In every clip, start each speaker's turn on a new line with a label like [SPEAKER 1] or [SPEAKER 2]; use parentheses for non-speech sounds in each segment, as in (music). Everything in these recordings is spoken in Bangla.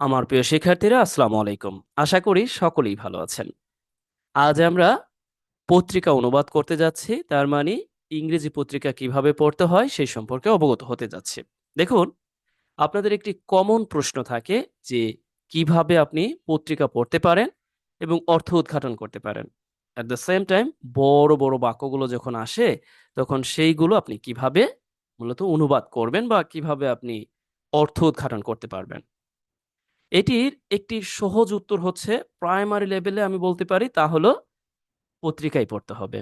[SPEAKER 1] আমার প্রিয় শিক্ষার্থীরা, আসসালামু আলাইকুম। আশা করি সকলেই ভালো আছেন। আজ আমরা পত্রিকা অনুবাদ করতে যাচ্ছি, তার মানে ইংরেজি পত্রিকা কীভাবে পড়তে হয় সেই সম্পর্কে অবগত হতে যাচ্ছে। দেখুন, আপনাদের একটি কমন প্রশ্ন থাকে যে, কীভাবে আপনি পত্রিকা পড়তে পারেন এবং অর্থ উদ্ঘাটন করতে পারেন? অ্যাট দ্য সেম টাইম বড় বড় বাক্যগুলো যখন আসে, তখন সেইগুলো আপনি কীভাবে মূলত অনুবাদ করবেন বা কীভাবে আপনি অর্থ উদ্ঘাটন করতে পারবেন? এটির একটি সহজ উত্তর হচ্ছে প্রাইমারি লেভেলে আমি বলতে পারি তা হলো পত্রিকাই পড়তে হবে।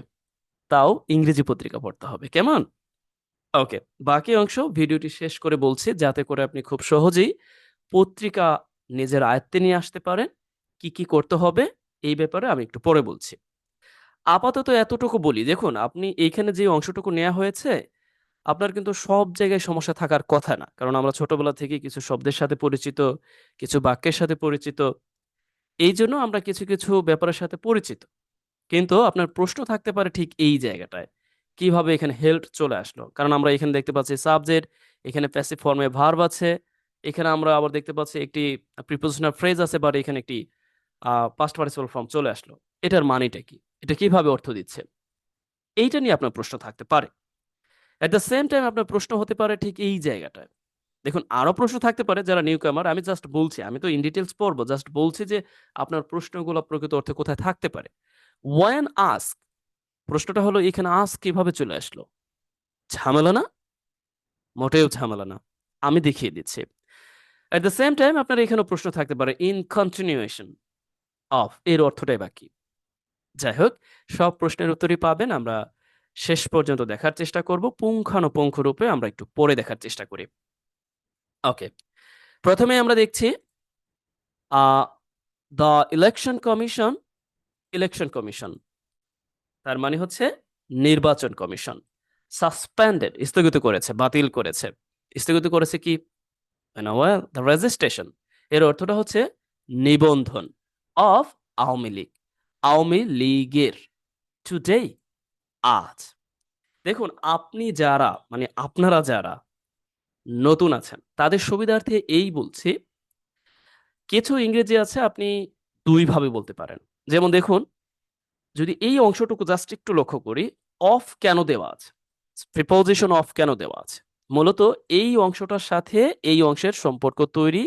[SPEAKER 1] তাও ইংরেজি পত্রিকা পড়তে হবে। কেমন? ওকে বাকি অংশ ভিডিওটি শেষ করে বলছি, যাতে করে আপনি খুব সহজেই পত্রিকা নিজের আয়ত্তে নিয়ে আসতে পারেন, কি কি করতে হবে, এই ব্যাপারে আমি একটু পরে বলছি। আপাতত এতটুকু বলি। দেখুন, আপনি এইখানে যে অংশটুকু নেওয়া হয়েছে আপনার কিন্তু সব জায়গায় সমস্যা থাকার কথা না। কারণ আমরা ছোটবেলা থেকে কিছু শব্দের সাথে পরিচিত, কিছু বাক্যের সাথে পরিচিত। এই জন্য আমরা কিছু কিছু ব্যাপারের সাথে পরিচিত। কিন্তু আপনার প্রশ্ন থাকতে পারে ঠিক এই জায়গাটায়। কীভাবে এখানে হেল্প চলে আসলো? কারণ আমরা এখানে দেখতে পাচ্ছি সাবজেক্ট এখানে প্যাসিভ ফর্মে ভার্ব আছে। এখানে আমরা আবার দেখতে পাচ্ছি একটি প্রিপোজিশনাল ফ্রেজ আছে বাট এখানে একটি পাস্ট পার্টিসিপাল ফর্ম চলে আসলো। এটার মানেটা কি? এটা কীভাবে অর্থ দিচ্ছে? এইটা নিয়ে আপনার প্রশ্ন থাকতে পারে। অ্যাট দ্য সেম টাইম আপনার প্রশ্ন হতে পারে ঠিক এই জায়গাটায়। দেখুন আরও প্রশ্ন থাকতে পারে যারা নিউ কামার আমি জাস্ট বলছি, আমি তো ইন ডিটেলস পড়ব জাস্ট বলছি যে আপনার প্রশ্নগুলো প্রকৃত অর্থে কোথায় থাকতে পারে। ওয়ান আস্ক প্রশ্নটা হলো, এখানে আস্ক কীভাবে চলে আসলো? ঝামেলা না? মোটেও ঝামেলা না। আমি দেখিয়ে দিচ্ছি। অ্যাট দ্য সেম টাইম আপনার এখানেও প্রশ্ন থাকতে পারে ইন কন্টিনিউয়েশন অফ এর অর্থটাই বাকি যাই হোক, সব প্রশ্নের উত্তরই পাবেন, আমরা শেষ পর্যন্ত দেখার চেষ্টা করব। পুঙ্খানুপুঙ্খ রূপে আমরা একটু পরে দেখার চেষ্টা করি। ওকে। প্রথমে আমরা দেখছি the election commission election commission. তার মানে হচ্ছে নির্বাচন কমিশন। সাসপেন্ডেড, স্থগিত করেছে, বাতিল করেছে। স্থগিত করেছে কি? দ্য রেজিস্ট্রেশন এর অর্থটা হচ্ছে নিবন্ধন অফ আওয়ামী লীগ। আওয়ামী লীগের। টুডে আজ। দেখুন, আপনি যারা মানে আপনারা যারা নতুন আছেন, তাদের সুবিধার্থে এই বলছি, কিছু ইংরেজি আছে আপনি দুইভাবে বলতে পারেন। যেমন দেখুন, যদি এই অংশটুকু জাস্ট একটু লক্ষ্য করি অফ কেন দেওয়া আছে? প্রিপোজিশন অফ কেন দেওয়া আছে? মূলত এই অংশটার সাথে এই অংশের সম্পর্ক তৈরি,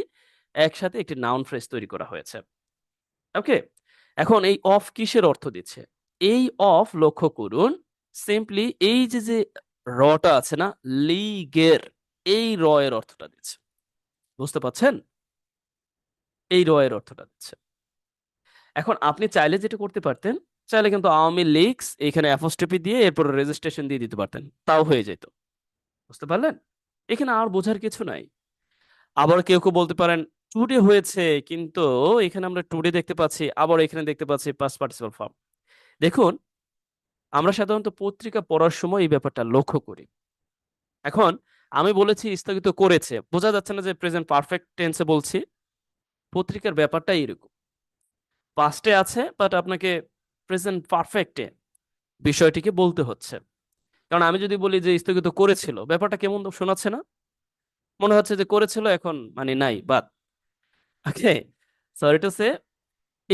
[SPEAKER 1] একসাথে একটি নাউন ফ্রেজ তৈরি করা হয়েছে। ওকে এখন এই অফ কিসের অর্থ দিচ্ছে? এই অফ লক্ষ্য করুন সিম্পলি এই যে যে রটা আছে না, লিগের এই র এর অর্থটা দিচ্ছে। বুঝতে পাচ্ছেন এই র এর অর্থটা দিচ্ছে। এখন আপনি চাইলে যেটা করতে পারতেন, চাইলে কিন্তু আওয়ামী লীগস এখানে অ্যাপোস্টপি দিয়ে এরপর রেজিস্ট্রেশন দিয়ে দিতে পারতেন। তাও হয়ে যেত। বুঝতে পারলেন? এখানে আর বোঝার কিছু নাই। আবার কেউ কেউ বলতে পারেন, টুডে হয়েছে, কিন্তু এখানে আমরা টুডে দেখতে পাচ্ছি, আবার এখানে দেখতে পাচ্ছি পাস পার্টিসিপাল ফর্ম দেখুন আমরা সাধারণত পত্রিকা পড়ার সময় এই ব্যাপারটা লক্ষ্য করি। এখন আমি বলেছি স্থগিত করেছে, বোঝা যাচ্ছে না যে প্রেজেন্ট পারফেক্ট টেন্সে বলছি। পত্রিকার ব্যাপারটা এরকম। পাস্টে আছে বাট আপনাকে প্রেজেন্ট পারফেক্টে বিষয়টিকে বলতে হচ্ছে। কারণ আমি যদি বলি যে স্থগিত করেছিল, ব্যাপারটা কেমন শোনাচ্ছে না। মনে হচ্ছে যে করেছিল, এখন মানে নাই বাদ ওকে সরি টু সে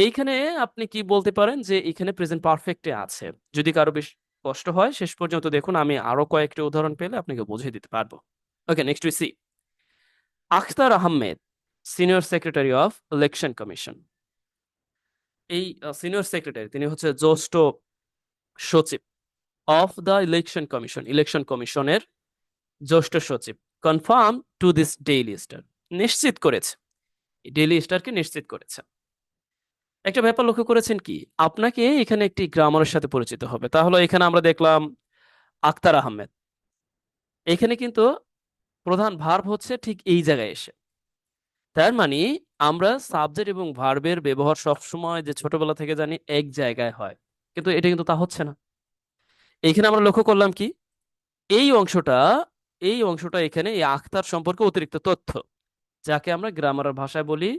[SPEAKER 1] এইখানে আপনি কি বলতে পারেন যে এখানে প্রেজেন্ট পারফেক্টে আছে? যদি কারও বেশ কষ্ট হয়, শেষ পর্যন্ত দেখুন, আমি আরও কয়েকটি উদাহরণ পেলে আপনাকে বুঝিয়ে দিতে পারব। Okay next we see Akhtar Ahmed senior secretary of election commission এই সিনিয়র সেক্রেটারি তিনি হচ্ছে জ্যেষ্ঠ সচিব of the election commission election কমিশনের জ্যেষ্ঠ সচিব। Confirm to this daily star নিশ্চিত করেছে। ডেইলি স্টারকে নিশ্চিত করেছে। একটা ব্যাপার লক্ষ্য করেছেন কি? আপনাকে এখানে একটি গ্রামারের সাথে পরিচিত হবে। তাহলে এখানে আমরা দেখলাম আক্তার আহমেদ। এখানে কিন্তু প্রধান ভার্ব হচ্ছে ঠিক এই জায়গায় এসে। তার মানে আমরা সাবজেক্ট এবং ভার্বের ব্যবহার সবসময় যে ছোটবেলা থেকে জানি এক জায়গায় হয়। কিন্তু এটা কিন্তু তা হচ্ছে না। এখানে আমরা লক্ষ্য করলাম কি? এই অংশটা এই অংশটা এখানে এই আখতার সম্পর্কে অতিরিক্ত তথ্য, যাকে আমরা গ্রামারের ভাষায় বলি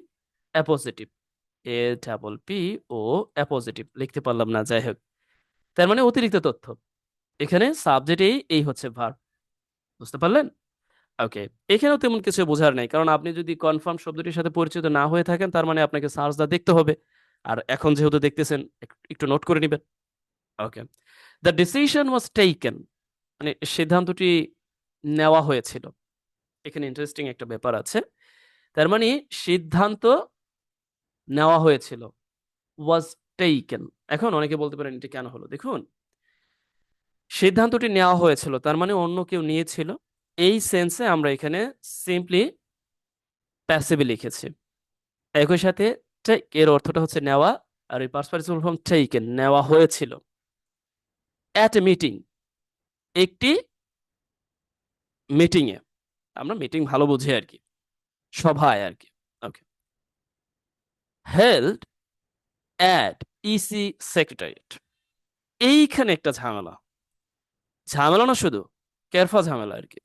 [SPEAKER 1] appositive A double P O appositive লিখতে পারলাম না, যাই হোক। তার মানে অতিরিক্ত তথ্য। এখানে সাবজেক্টেই এই হচ্ছে ভার্ব বুঝতে পারলেন? ওকে এখানেও তেমন কিছু বোঝার নেই, কারণ আপনি যদি কনফার্ম শব্দটির সাথে পরিচিত না হয়ে থাকেন, তার মানে আপনাকে সার্চটা দেখতে হবে। আর এখন যেহেতু দেখতেছেন একটু নোট করে নেবেন। Okay the decision was taken মানে সিদ্ধান্তটি নেওয়া হয়েছিল। এখানে ইন্টারেস্টিং একটা ব্যাপার আছে। তার মানে সিদ্ধান্ত নেওয়া হয়েছিল ওয়াজ টেকেন এখন অনেকে বলতে পারেন এটি কেন হলো? দেখুন, সিদ্ধান্তটি নেওয়া হয়েছিল, তার মানে অন্য কেউ নিয়েছিল। এই সেন্সে আমরা এখানে সিম্পলি প্যাসিভে লিখেছি। একই সাথে টেক এর অর্থটা হচ্ছে নেওয়া, আর এই পার্স পার্টিসিপল ফর্ম টেকেন নেওয়া হয়েছিল। অ্যাট এ মিটিং একটি মিটিংয়ে আমরা মিটিং ভালো বুঝি আর কি, সভায় আর কি। হেল্ড অ্যাট ইসি সেক্রেটারিয়েট এইখানে একটা ঝামেলা। ঝামেলা না শুধু, কেরফা ঝামেলা আর কি।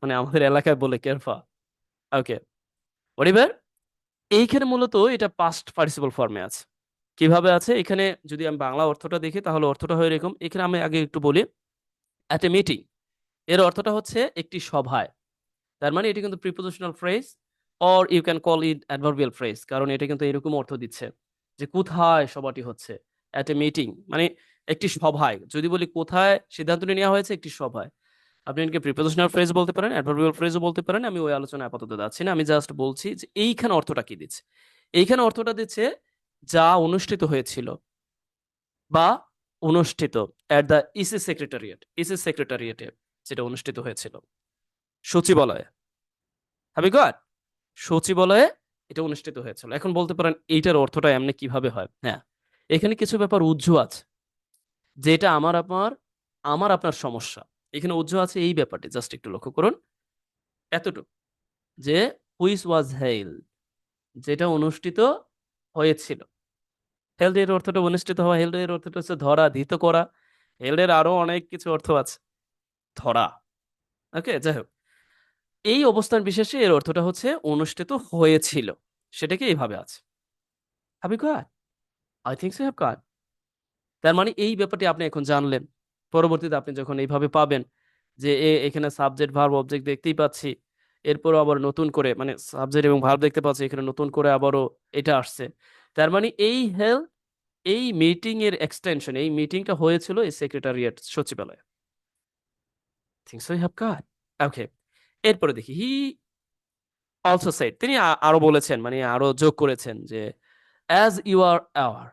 [SPEAKER 1] মানে আমাদের এলাকায় বলে কেরফা। ওকে এবার এইখানে মূলত এটা পাস্ট পার্টিসিপল ফর্মে আছে। কীভাবে আছে? এখানে যদি আমি বাংলা অর্থটা দেখি, তাহলে অর্থটা হয় এরকম। এখানে আমি আগে একটু বলি অ্যাট এ মিটিং এর অর্থটা হচ্ছে একটি সভায়। তার মানে এটি কিন্তু prepositional phrase or you can call it adverbial phrase কারণ এটা কিন্তু এরকম অর্থ দিচ্ছে যে কোথায় সভাটি হচ্ছে অ্যাট এ মিটিং মানে একটি সভায়। যদি বলি কোথায় সিদ্ধান্তটি নেওয়া হয়েছে, একটি সভায়। আপনি এটাকে প্রিপোজিশনাল ফ্রেজ বলতে পারেন অ্যাডভার্বিয়াল ফ্রেজও বলতে পারেন, আমি ওই আলোচনা আপাতত যাচ্ছি না, আমি জাস্ট বলছি যে এইখানে অর্থটা কি দিচ্ছে? এইখানে অর্থটা দিচ্ছে যা অনুষ্ঠিত হয়েছিল বা অনুষ্ঠিত at the EC secretariat EC সেক্রেটারিয়েটে যেটা অনুষ্ঠিত হয়েছিল। সচিবালয়ে। হ্যাভি গট সচিবালয়ে এটা অনুষ্ঠিত হয়েছিল। এখন বলতে পারেন এইটার অর্থটা এমনি কীভাবে হয়? হ্যাঁ এখানে কিছু ব্যাপার উজ্জ্ব আছে। যেটা আমার, আপনার আমার, আপনার সমস্যা। এখানে উজ্জ্ব আছে এই ব্যাপারটি, জাস্ট একটু লক্ষ্য করুন। এতটুকু যে হুইস ওয়াজ হেল যেটা অনুষ্ঠিত হয়েছিল। হেল্ড অর্থটা অনুষ্ঠিত হওয়া হেল্ড অর্থটা হচ্ছে ধরা, ধৃত করা। হেল্ড এর আরও অনেক কিছু অর্থ আছে। ধরা। ওকে, যাই হোক। এই অবস্থান বিশেষে এর অর্থটা হচ্ছে অনুষ্ঠিত হয়েছিল। সেটাকে এইভাবে আছে? Have you got I think so have got তার মানে এই ব্যাপারটি আপনি এখন জানলেন। পরবর্তীতে আপনি যখন এইভাবে পাবেন যে এ, এখানে সাবজেক্ট ভার্ব অবজেক্ট দেখতেই পাচ্ছি, এরপরও আবার নতুন করে মানে সাবজেক্ট এবং ভার্ব দেখতে পাচ্ছি, এখানে নতুন করে আবারও এটা আসছে। তার মানে এই হেল এই মিটিং এর এক্সটেনশন এই মিটিংটা হয়েছিল এই সেক্রেটারিয়েট সচিবালয়ে। Things so have got okay এরপরে দেখি হি অলসো সেড তিনি আরও বলেছেন মানে আরও যোগ করেছেন যে অ্যাজ ইউ আর আওয়ার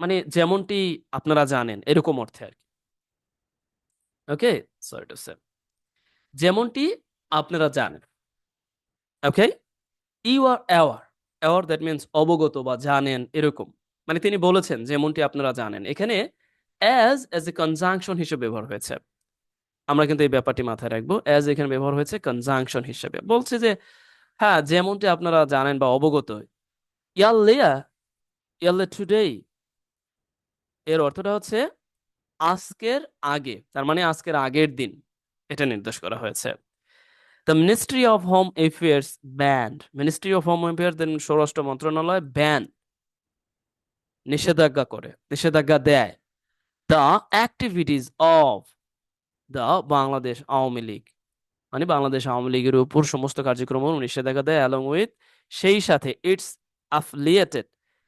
[SPEAKER 1] মানে যেমনটি আপনারা জানেন, এরকম অর্থে আর কি। ওকে সরি টু সে যেমনটি আপনারা জানেন। Okay you are aware aware that means অবগত বা জানেন, এরকম। মানে তিনি বলেছেন, যেমনটি আপনারা জানেন। এখানে অ্যাজ অ্যাজ এ কনজাংশন হিসেবে ব্যবহার হয়েছে। আমরা কিন্তু এই ব্যাপারটি মাথায় রাখব অ্যাজ এখানে ব্যবহার হয়েছে কনজাংশন হিসেবে। বলছে যে হ্যাঁ যেমনটি আপনারা জানেন বা অবগত, ইয়াল্লিয়া ইয়াল্লে টুডেই এর অর্থটা হচ্ছে আজকের আগে, তার মানে আজকের আগের দিন, এটা নির্দেশ করা হয়েছে। The ministry of home affairs banned ministry of home affairs then স্বরাষ্ট্র মন্ত্রণালয় ব্যান নিষেধাজ্ঞা করে, নিষেধাজ্ঞা দেয়। The activities of the Bangladesh Awami League. মানে বাংলাদেশ আওয়ামী লীগের উপর সমস্ত কার্যক্রম নিষেধাজ্ঞা দেয় অ্যালং উইথ সেই সাথে ইটস অ্যাফিলিয়েটেড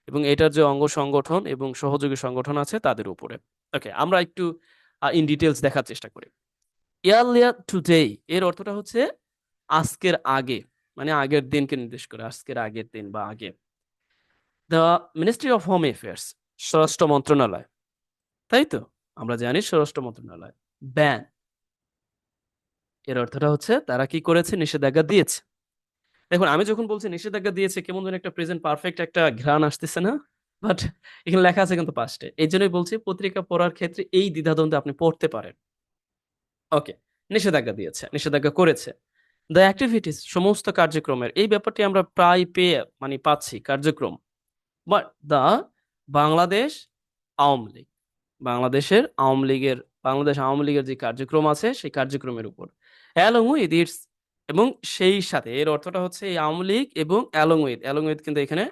[SPEAKER 1] এবং এটার যে অঙ্গ সংগঠন এবং সহযোগী সংগঠন আছে তাদের উপরে। ওকে আমরা একটু ইন ডিটেলস দেখার চেষ্টা করি। ইয়ারলিয়া টুডে এর অর্থটা হচ্ছে আজকের আগে মানে আগের দিনকে নির্দেশ করে, আজকের আগের দিন বা আগে। The ministry of home affairs স্বরাষ্ট্র মন্ত্রণালয়, তাই তো? আমরা জানি স্বরাষ্ট্র মন্ত্রণালয় ব্যান এর অর্থটা হচ্ছে তারা কি করেছে? নিষেধাজ্ঞা দিয়েছে। দেখুন, আমি যখন বলছি নিষেধাজ্ঞা দিয়েছে, কেমন যেন একটা প্রেজেন্ট পারফেক্ট একটা ঘ্রাণ আসতেছে না? বাট এখানে লেখা আছে কিন্তু পাস্টে এই জন্যই বলছি, পত্রিকা পড়ার ক্ষেত্রে এই দ্বিধাদ্বন্দ্ব আপনি পড়তে পারেন। ওকে নিষেধাজ্ঞা দিয়েছে, নিষেধাজ্ঞা করেছে। দ্য অ্যাক্টিভিটিস সমস্ত কার্যক্রমের, এই ব্যাপারটি আমরা প্রায় পেয়ে মানে পাচ্ছি, কার্যক্রম। বাট দ্য বাংলাদেশ আওয়ামী লীগ বাংলাদেশের আওয়ামী লীগের বাংলাদেশ আওয়ামী লীগের যে কার্যক্রম আছে, সেই কার্যক্রমের উপর। অ্যালং উইথ ইটস এবং সেই সাথে। এর অর্থটা হচ্ছে এই আওয়ামী লীগ এবং অ্যালং উইথ। অ্যালং উইথ কিন্তু এখানে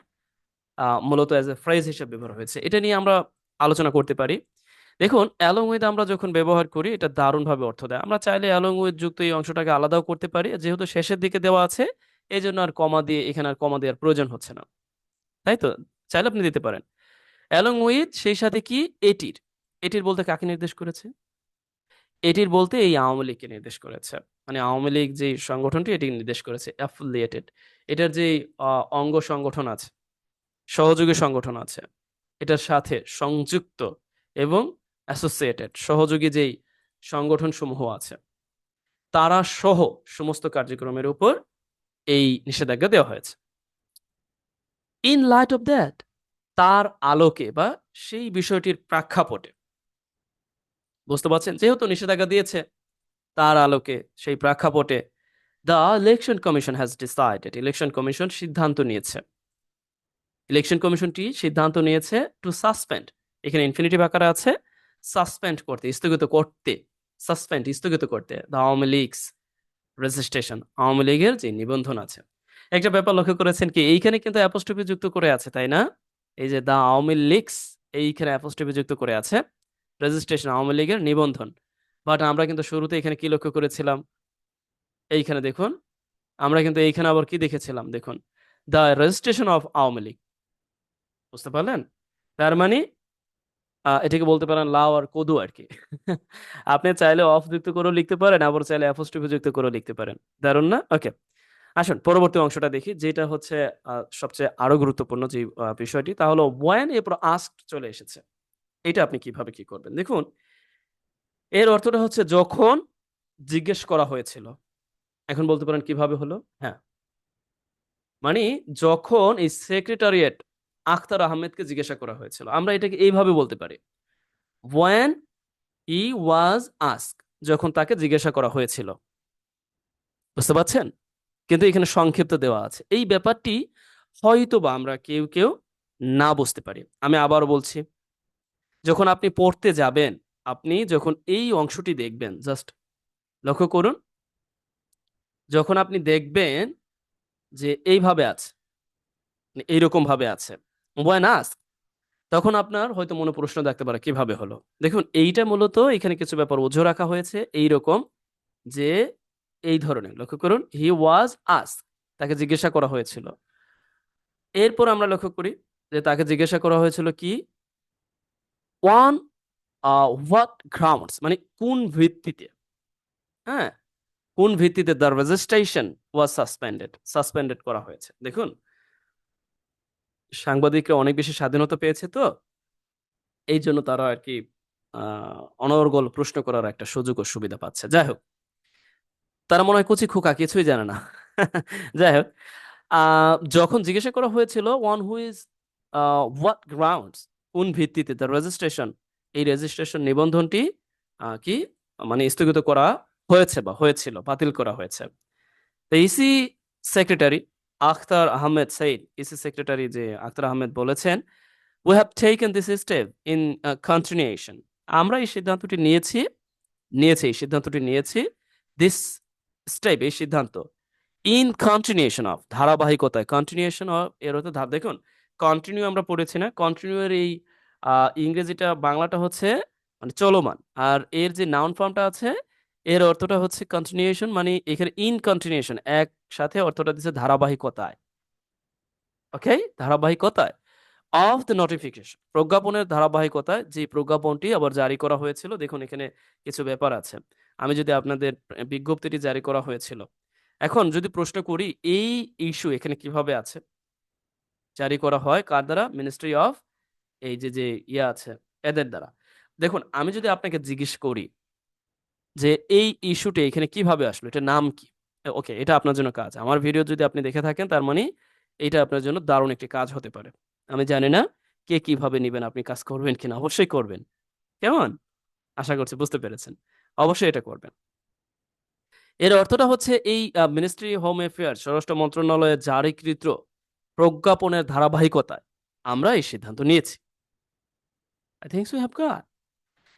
[SPEAKER 1] মূলত অ্যাজ এ ফ্রেজ হিসেবে ব্যবহার হয়েছে। এটা নিয়ে আমরা আলোচনা করতে পারি। দেখুন, অ্যালং উইথ আমরা যখন ব্যবহার করি, এটা দারুণভাবে অর্থ দেয়। আমরা চাইলে অ্যালং উইথ যুক্ত এই অংশটাকে আলাদাও করতে পারি। যেহেতু শেষের দিকে দেওয়া আছে এই জন্য আর কমা দিয়ে, এখানে আর কমা দেওয়ার প্রয়োজন হচ্ছে না। তাই তো? চাইলে আপনি দিতে পারেন। অ্যালং উইথ সেই সাথে কি? এটির। এটির বলতে কাকে নির্দেশ করেছে? এটির বলতে এই আওয়ামী লীগকে নির্দেশ করেছে। মানে আওয়ামী লীগ যে সংগঠনটি, এটি নির্দেশ করেছে অ্যাফিলিয়েটেড এটার যে অঙ্গ সংগঠন আছে, সহযোগী সংগঠন আছে, এটার সাথে সংযুক্ত এবং অ্যাসোসিয়েটেড সহযোগী যেই সংগঠন সমূহ আছে, তারা সহ সমস্ত কার্যক্রমের উপর এই নিষেধাজ্ঞা দেওয়া হয়েছে। ইন লাইট অফ দ্যাট তার আলোকে বা সেই বিষয়টির প্রেক্ষাপটে, বুঝতে পারছেন? যেহেতু নিষেধাজ্ঞা দিয়েছে তার আলোকে, সেই প্রেক্ষাপটে the election commission has decided election commission সিদ্ধান্ত নিয়েছে। ইলেকশন কমিশনটি সিদ্ধান্ত নিয়েছে টু সাসপেন্ড এখানে ইনফিনিটিভ আকারে আছে সাসপেন্ড করতে, স্থগিত করতে সাসপেন্ড স্থগিত করতে the Awami League's registration Awami লীগের যে নিবন্ধন আছে। একটা ব্যাপার লক্ষ্য করেছেন কি, এইখানে কিন্তু অ্যাপোস্ট্রফি যুক্ত করে আছে, তাই না? এই যে দ্য আওয়ামী লীগস এইখানে অ্যাপোস্ট্রফি যুক্ত করে আছে রেজিস্ট্রেশন আওয়ামী লীগের নিবন্ধন। বাট আমরা কিন্তু শুরুতে এখানে কি লক্ষ্য করেছিলাম? এইখানে দেখুন, আমরা কিন্তু এইখানে আবার কি দেখেছিলাম? দেখুন the registration of Awami League. বুঝতে পারলেন? তার মানে এটাকে বলতে পারেন লাউ আর কদু আর কি। (laughs) আপনি চাইলে অফ যুক্ত করেও লিখতে পারেন, আবার চাইলে অ্যাপোস্ট্রফি যুক্ত করেও লিখতে পারেন। দারুণ না? ওকে আসুন, পরবর্তী অংশটা দেখি, যেটা হচ্ছে সবচেয়ে আরও গুরুত্বপূর্ণ যে বিষয়টি, তা হলো ওয়ান এরপর আস্ক চলে এসেছে। এটা আপনি কীভাবে কি করবেন? দেখুন এর অর্থটা হচ্ছে যখন জিজ্ঞেস করা হয়েছিল। এখন বলতে পারেন কীভাবে হলো? হ্যাঁ। মানে যখন এই সেক্রেটারিয়েট আখতার আহমেদকে জিজ্ঞাসা করা হয়েছিল, আমরা এটাকে এইভাবে বলতে পারি। ওয়ান ই ওয়াজ আস্ক যখন তাকে জিজ্ঞাসা করা হয়েছিল। বুঝতে পারছেন? কিন্তু এখানে সংক্ষিপ্ত দেওয়া আছে। এই ব্যাপারটি হয়তো বা আমরা কেউ কেউ না বুঝতে পারি। আমি আবার বলছি, যখন আপনি পড়তে যাবেন আপনি যখন এই অংশটি দেখবেন জাস্ট লক্ষ্য করুন। যখন আপনি দেখবেন যে এইভাবে আছে মানে এইরকম ভাবে আছে ওয়ান আস্ক তখন আপনার হয়তো মনে প্রশ্ন থাকতে পারে, কীভাবে হলো? দেখুন, এইটা মূলত এখানে কিছু ব্যাপার ওঝো রাখা হয়েছে এই রকম যে এই ধরনের, লক্ষ্য করুন হি ওয়াজ আস তাকে জিজ্ঞাসা করা হয়েছিল। এরপর আমরা লক্ষ্য করি যে তাকে জিজ্ঞাসা করা হয়েছিল কি? ওয়ান হোয়াট গ্রাউন্ডস মানে কোন ভিত্তিতে? হ্যাঁ? কোন ভিত্তিতে the registration was suspended suspended করা হয়েছে। দেখুন, সাংবাদিকরা অনেক বেশি স্বাধীনতা পেয়েছে তো। এই জন্য তারা আর কি অনর্গল প্রশ্ন করার একটা সুযোগ ও সুবিধা পাচ্ছে। যাই হোক, তারা মনে হয় কচি খোকা, কিছুই জানে না। (laughs) যাই হোক যখন জিজ্ঞাসা করা হয়েছিল one who is what grounds কোন ভিত্তিতে দ্য রেজিস্ট্রেশন এই রেজিস্ট্রেশন নিবন্ধনটি কি মানে স্থগিত করা হয়েছে বা হয়েছিল, বাতিল করা হয়েছে। তো EC secretary Akhtar Ahmed Saeed EC secretary যে আখতার আহমেদ বলেছেন we have taken this step in continuation আমরা এই সিদ্ধান্তটি নিয়েছি নিয়েছি, এই সিদ্ধান্তটি নিয়েছি দিস স্টেপ এই সিদ্ধান্ত ইন কন্টিনিউশন অফ ধারাবাহিকতায় কন্টিনিউশন অফ এর অর্থ ধাপ দেখুন কন্টিনিউ আমরা পড়েছি না কন্টিনিউ এর এই আহ, ইংরেজিটা বাংলাটা হচ্ছে মানে চলমান। আর এর যে নাউন ফর্মটা আছে এর অর্থটা হচ্ছে কন্টিনিউশন মানে এখানে ইন কন্টিনিউশন একসাথে অর্থটা দিচ্ছে ধারাবাহিকতায়। ওকে ধারাবাহিকতায়। অফ দ্য নোটিফিকেশন প্রজ্ঞাপনের ধারাবাহিকতায় যে প্রজ্ঞাপনটি আবার জারি করা হয়েছিল দেখুন এখানে কিছু ব্যাপার আছে। আমি যদি আপনাদের বিজ্ঞপ্তিটি জারি করা হয়েছিল। এখন যদি প্রশ্ন করি এই ইস্যু এখানে কীভাবে আছে? জারি করা হয় কার দ্বারা? মিনিস্ট্রি অফ এই যে যে ইয়ে আছে, এদের দ্বারা। দেখুন, আমি যদি আপনাকে জিজ্ঞেস করি যে এই ইস্যুটি এখানে কীভাবে আসলো এটা নাম কি? ওকে এটা আপনার জন্য কাজ। আমার ভিডিও যদি আপনি দেখে থাকেন, তার মানে এটা আপনার জন্য দারুণ একটি কাজ হতে পারে। আমি জানি না কে কীভাবে নেবেন, আপনি কাজ করবেন কিনা, অবশ্যই করবেন। কেমন? আশা করছি বুঝতে পেরেছেন। অবশ্যই এটা করবেন। এর অর্থটা হচ্ছে এই মিনিস্ট্রি হোম অ্যাফেয়ার স্বরাষ্ট্র মন্ত্রণালয়ের জারিকৃত প্রজ্ঞাপনের ধারাবাহিকতায় আমরা এই সিদ্ধান্ত নিয়েছি। I think we have got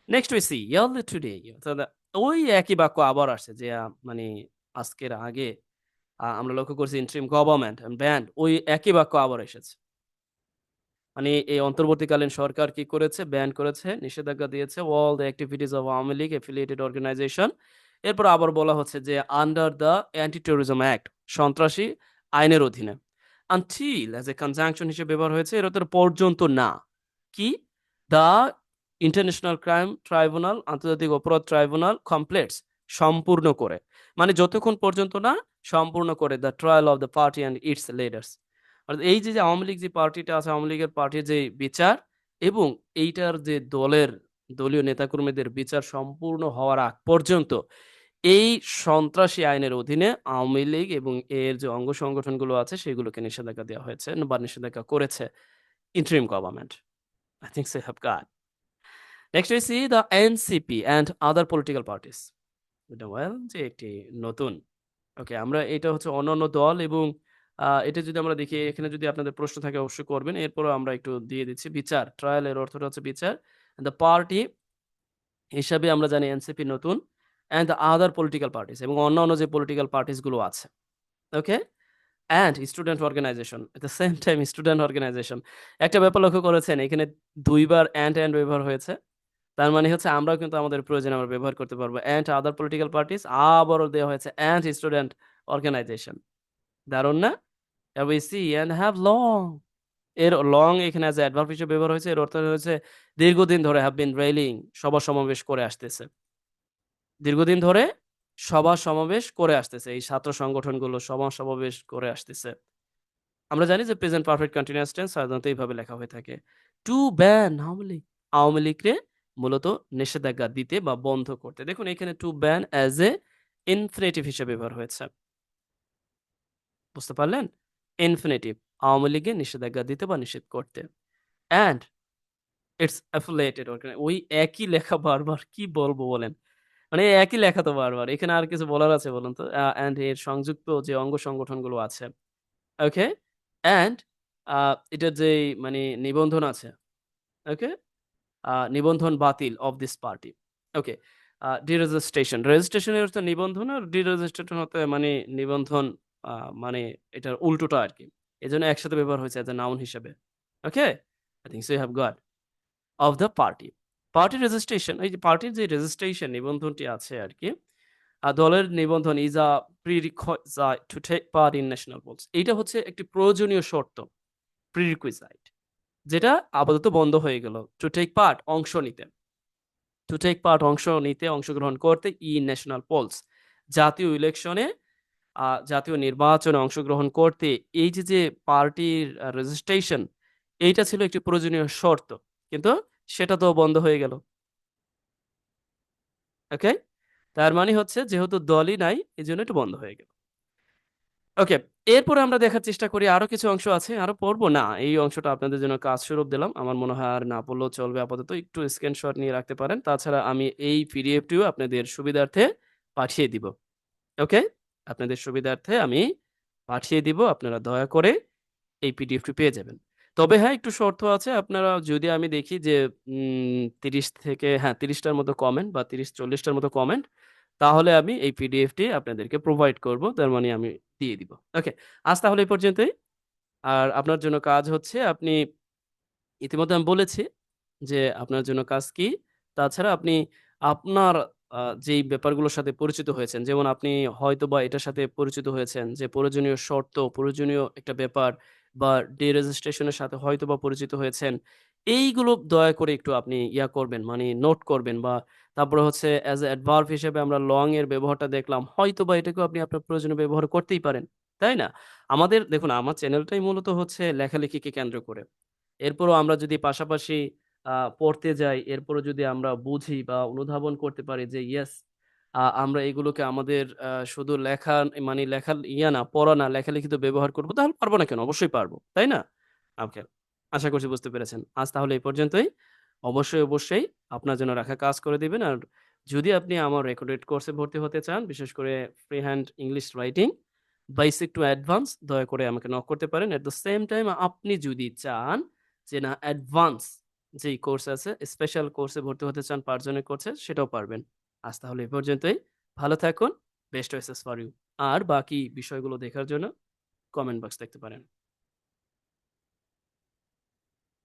[SPEAKER 1] next we see early today ওই একই বাক্য আবার আসছে যে মানে আজকের আগে আমরা লক্ষ্য করছি ইন্ট্রিম গভর্নমেন্ট ব্যান্ড ওই একই বাক্য আবার এসেছে। মানে এই অন্তর্বর্তীকালীন সরকার কি করেছে? ব্যান করেছে, নিষেধাজ্ঞা দিয়েছে all the activities of Awami League affiliated organisation এরপর আবার বলা হচ্ছে যে under the anti terrorism act সন্ত্রাসী আইনের অধীনে। আনটিল অ্যাজ এ কনজাংশন হিসেবে ব্যবহার হয়েছে, এর পর্যন্ত না। কি? দ্য ইন্টারন্যাশনাল ক্রাইম ট্রাইব্যুনাল, আন্তর্জাতিক অপরাধ ট্রাইব্যুনাল কমপ্লেটস সম্পূর্ণ করে। মানে যতক্ষণ পর্যন্ত না, সম্পূর্ণ করে the trial of the party and its leaders অর্থাৎ এই যে আওয়ামী লীগ যে পার্টিটা আছে, আওয়ামী লীগের পার্টির যে বিচার, এবং এইটার যে দলের দলীয় নেতাকর্মীদের বিচার সম্পূর্ণ হওয়ার আগ পর্যন্ত, এই সন্ত্রাসী আইনের অধীনে আওয়ামী লীগ এবং এর যে অঙ্গ সংগঠনগুলো আছে, সেগুলোকে নিষেধাজ্ঞা দেওয়া হয়েছে বা নিষেধাজ্ঞা করেছে। Interim government I think say have got next we see the NCP and other political parties এটা ওয়েল যে একটি নতুন ওকে আমরা এটা হচ্ছে অন্যান্য দল এবং এটা যদি আমরা দেখি, এখানে যদি আপনাদের প্রশ্ন থাকে, অবশ্যই করবেন। এরপরও আমরা একটু দিয়ে দিচ্ছি। বিচার ট্রায়াল এর অর্থটা হচ্ছে বিচার। দ্য পার্টি হিসাবে আমরা জানি এনসিপি নতুন and the other political parties এবং অন্যান্য যে পলিটিক্যাল পার্টিসগুলো আছে okay and student organisation at the same time student organisation একটা ব্যাপার লক্ষ্য করেছেন, এখানে দুইবার অ্যান্ড অ্যান্ড ব্যবহার হয়েছে। তার মানে হচ্ছে আমরাও কিন্তু আমাদের প্রয়োজনে আমরা ব্যবহার করতে পারব। অ্যান্ড আদার পলিটিক্যাল পার্টিস আবারও দেওয়া হয়েছে অ্যান্ড স্টুডেন্ট অর্গানাইজেশন দারুণ না? We see and have long এর লং এখানে অ্যাজ অ্যাডভার্ব হিসেবে ব্যবহার হয়েছে, এর অর্থ হচ্ছে দীর্ঘদিন ধরে হ্যাভ বিন রেলিং সভা সমাবেশ করে আসতেছে। দীর্ঘদিন ধরে সভা সমাবেশ করে আসতেছে। এই ছাত্র সংগঠনগুলো সভা সমাবেশ করে আসতেছে। আমরা জানি যে প্রেজেন্ট পারফেক্ট কন্টিনিউয়াস টেন্স সাধারণত এইভাবে লেখা হয়ে থাকে। টু ব্যান আওয়ামী লীগ আওয়ামী লীগকে মূলত নিষেধাজ্ঞা দিতে বা বন্ধ করতে। দেখুন, এখানে to ban as a infinitive হিসেবে ব্যবহার হয়েছে। বুঝতে পারলেন? ইনফিনিটিভ আওয়ামী লীগে নিষেধাজ্ঞা দিতে বা নিষেধ করতে। অ্যান্ড ইটস অ্যাফিলিয়েটেড ওই একই লেখা বারবার কি বলব বলেন? মানে একই লেখা তো বারবার। এখানে আর কিছু বলার আছে বলুন তো? অ্যান্ড এর সংযুক্ত যে অঙ্গ সংগঠনগুলো আছে। ওকে অ্যান্ড এটার যে মানে নিবন্ধন আছে। ওকে নিবন্ধন বাতিল of this party okay deregistration রেজিস্ট্রেশনের অর্থ নিবন্ধন আর ডিরেজিস্ট্রেশন হতে মানে নিবন্ধন মানে এটার উল্টোটা আর কি। এই জন্য একসাথে ব্যবহার হয়েছে এজ এ নাউন হিসেবে। Okay I think so you have got of the party party registration এই যে পার্টির যে রেজিস্ট্রেশন নিবন্ধনটি আছে আর কি দলের নিবন্ধন is a prerequisite to take part in national polls এইটা হচ্ছে একটি প্রয়োজনীয় শর্ত প্রিরিকুইজাইট যেটা আপাতত বন্ধ হয়ে গেল। টু টেক পার্ট অংশ নিতে। টু টেক পার্ট অংশ নিতে, অংশগ্রহণ করতে ই ন্যাশনাল পোলস জাতীয় ইলেকশনে জাতীয় নির্বাচনে অংশগ্রহণ করতে এই যে যে পার্টির রেজিস্ট্রেশন এইটা ছিল একটি প্রয়োজনীয় শর্ত। কিন্তু সেটা তো বন্ধ হয়ে গেল। ওকে তার মানে হচ্ছে যেহেতু দলই নাই এই জন্য একটু বন্ধ হয়ে গেল। ওকে এরপরে আমরা দেখার চেষ্টা করি আরও কিছু অংশ আছে, আরও পড়ব? না, এই অংশটা আপনাদের জন্য কাজ স্বরূপ দিলাম। আমার মনে হয় আর না পড়লেও চলবে আপাতত। একটু স্ক্রিনশট নিয়ে রাখতে পারেন। তাছাড়া আমি এই পিডিএফটিও আপনাদের সুবিধার্থে পাঠিয়ে দিব। ওকে আপনাদের সুবিধার্থে আমি পাঠিয়ে দিব। আপনারা দয়া করে এই পিডিএফটি পেয়ে যাবেন। তবে হ্যাঁ একটু শর্ত আছে। আপনারা যদি আমি দেখি যে তিরিশ থেকে হ্যাঁ তিরিশটার মতো কমেন্ট বা তিরিশ চল্লিশটার মতো কমেন্ট তাহলে আমি এই পিডিএফটি আপনাদেরকে প্রোভাইড করব। তার মানে আমি দিয়ে দিব। ওকে আজ তাহলে এই পর্যন্তই। আর আপনার জন্য কাজ হচ্ছে আপনি, ইতিমধ্যে আমি বলেছি যে আপনার জন্য কাজ কি? তাছাড়া আপনি আপনার আহ, যেই ব্যাপারগুলোর সাথে পরিচিত হয়েছেন যেমন আপনি হয়তো বা এটার সাথে পরিচিত হয়েছেন যে প্রয়োজনীয় শর্ত প্রয়োজনীয় একটা ব্যাপার বা ডি রেজিস্ট্রেশনের সাথে হয়তো বা পরিচিত হয়েছেন এইগুলো দয়া করে একটু আপনি ইয়া করবেন মানে নোট করবেন বা তারপরে হচ্ছে অ্যাজ এ অ্যাডভার্ব হিসেবে আমরা লং এর ব্যবহারটা দেখলাম হয়তো বা এটাকেও আপনি আপনার প্রয়োজনে ব্যবহার করতেই পারেন তাই না? আমাদের দেখুন আমার চ্যানেলটাই মূলত হচ্ছে লেখালেখিকে কেন্দ্র করে। এরপরও আমরা যদি পাশাপাশি পড়তে যাই, এরপরও যদি আমরা বুঝি বা অনুধাবন করতে পারি যে, ইয়েস আমরা এগুলোকে আমাদের শুধু লেখা মানে লেখা ইয়া না, পড়া না, লেখালেখিতে ব্যবহার করব, তাহলে পারব না কেন? অবশ্যই পারব, তাই না? ওকে, আশা করছি বুঝতে পেরেছেন। আজ তাহলে এই পর্যন্তই। অবশ্যই অবশ্যই আপনার জন্য রাখা কাজ করে দিবেন। আর যদি আপনি আমার রেকর্ডেড কোর্সে ভর্তি হতে চান, বিশেষ করে free hand English writing, basic to advance, দয়া করে আমাকে নক করতে পারেন। এট দ্য সেম টাইম আপনি যদি চান যে, না, অ্যাডভান্স যেই কোর্স আছে স্পেশাল কোর্সে ভর্তি হতে চান পাঁচজনের কোর্সে সেটাও পারবেন। আজ তাহলে এ পর্যন্তই। ভালো থাকুন। বেস্ট ওয়েসেস ফর ইউ আর বাকি বিষয়গুলো দেখার জন্য কমেন্ট বক্স দেখতে পারেন।